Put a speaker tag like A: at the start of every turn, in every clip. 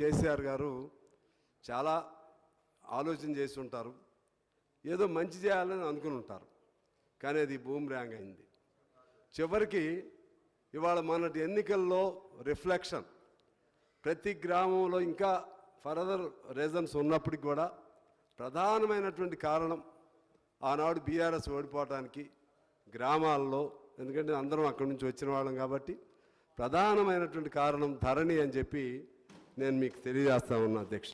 A: కేసీఆర్ గారు చాలా ఆలోచన చేసి ఉంటారు. ఏదో మంచి చేయాలని అనుకుని ఉంటారు. కానీ అది బూమ్రాంగ్ అయింది. చివరికి ఇవాళ మొన్నటి ఎన్నికల్లో రిఫ్లెక్షన్. ప్రతి గ్రామంలో ఇంకా ఫర్దర్ రీజన్స్ ఉన్నప్పటికి కూడా ప్రధానమైనటువంటి కారణం ఆనాడు బీఆర్ఎస్ ఓడిపోవటానికి గ్రామాల్లో ఎందుకంటే అందరం అక్కడి నుంచి వచ్చిన వాళ్ళం కాబట్టి ప్రధానమైనటువంటి కారణం ధరణి అని చెప్పి నేను మీకు తెలియజేస్తా ఉన్నా అధ్యక్ష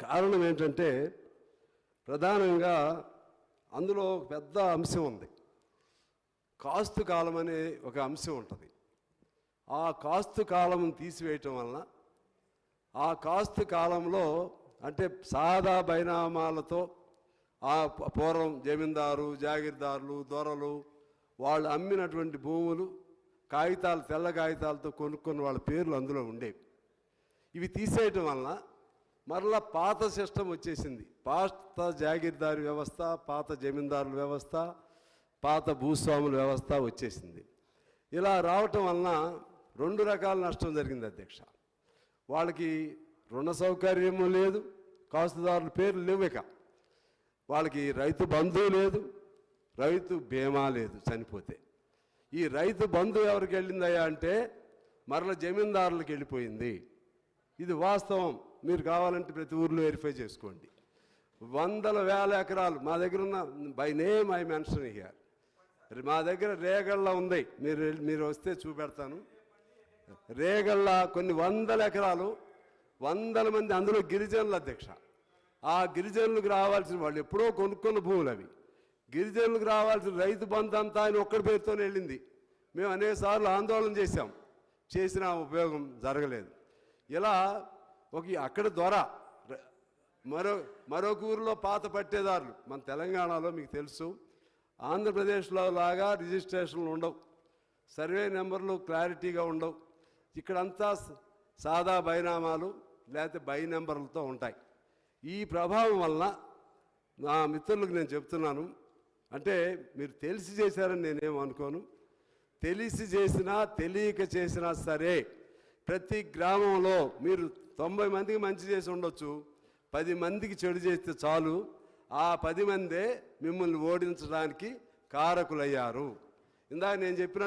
A: కారణం ఏంటంటే ప్రధానంగా అందులో ఒక పెద్ద అంశం ఉంది. కాస్తు కాలం అనే ఒక అంశం ఉంటుంది. ఆ కాస్తు కాలం తీసివేయటం వలన ఆ కాస్తు కాలంలో అంటే సాదా బైనామాలతో ఆ పూర్వం జమీందారు జాగీర్దారులు దొరలు వాళ్ళు అమ్మినటువంటి భూములు కాగితాలు తెల్ల కాగితాలతో కొనుక్కున్న వాళ్ళ పేర్లు అందులో ఉండేవి. ఇవి తీసేయటం వలన మరలా పాత సిస్టమ్ వచ్చేసింది. పాత జాగీర్దారు వ్యవస్థ పాత జమీందారుల వ్యవస్థ పాత భూస్వాముల వ్యవస్థ వచ్చేసింది. ఇలా రావటం వలన రెండు రకాల నష్టం జరిగింది అధ్యక్ష. వాళ్ళకి రుణ సౌకర్యము లేదు కాస్తుదారుల పేర్లు లేవు ఇక. వాళ్ళకి రైతు బంధువు లేదు రైతు బీమా లేదు చనిపోతే. ఈ రైతు బంధువు ఎవరికి వెళ్ళిందయ్యా అంటే మరల జమీందారులకు వెళ్ళిపోయింది. ఇది వాస్తవం. మీరు కావాలంటే ప్రతి ఊర్లో వెరిఫై చేసుకోండి. వందల వేల ఎకరాలు మా దగ్గర ఉన్న by name I mention here మా దగ్గర రేగళ్ళ ఉంది. మీరు మీరు వస్తే చూపెడతాను. రేగళ్ళ కొన్ని వందల ఎకరాలు వందల మంది అందులో గిరిజనుల అధ్యక్ష. ఆ గిరిజనులకు రావాల్సిన వాళ్ళు ఎప్పుడో కొనుక్కున్న భూములు అవి. గిరిజనులకు రావాల్సిన రైతు బంధు అంతా ఆయన ఒక్కడి పేరుతోనే వెళ్ళింది. మేము అనేకసార్లు ఆందోళన చేశాం. చేసిన ఉపయోగం జరగలేదు. ఇలా ఒక అక్కడ ద్వారా. మరో మరొక ఊరిలో పాత పట్టేదారులు. మన తెలంగాణలో మీకు తెలుసు. ఆంధ్రప్రదేశ్లో లాగా రిజిస్ట్రేషన్లు ఉండవు. సర్వే నెంబర్లు క్లారిటీగా ఉండవు. ఇక్కడంతా సాదా బైనామాలు లేకపోతే బై నెంబర్లతో ఉంటాయి. ఈ ప్రభావం వలన నా మిత్రులకు నేను చెప్తున్నాను. అంటే మీరు తెలిసి చేశారని నేనేమనుకోను తెలిసి చేసినా తెలియక చేసినా సరే ప్రతి గ్రామంలో మీరు తొంభై మందికి మంచి చేసి ఉండొచ్చు. పది మందికి చెడు చేస్తే చాలు. ఆ పది మందే మిమ్మల్ని ఓడించడానికి కారకులయ్యారు. ఇందాక నేను చెప్పిన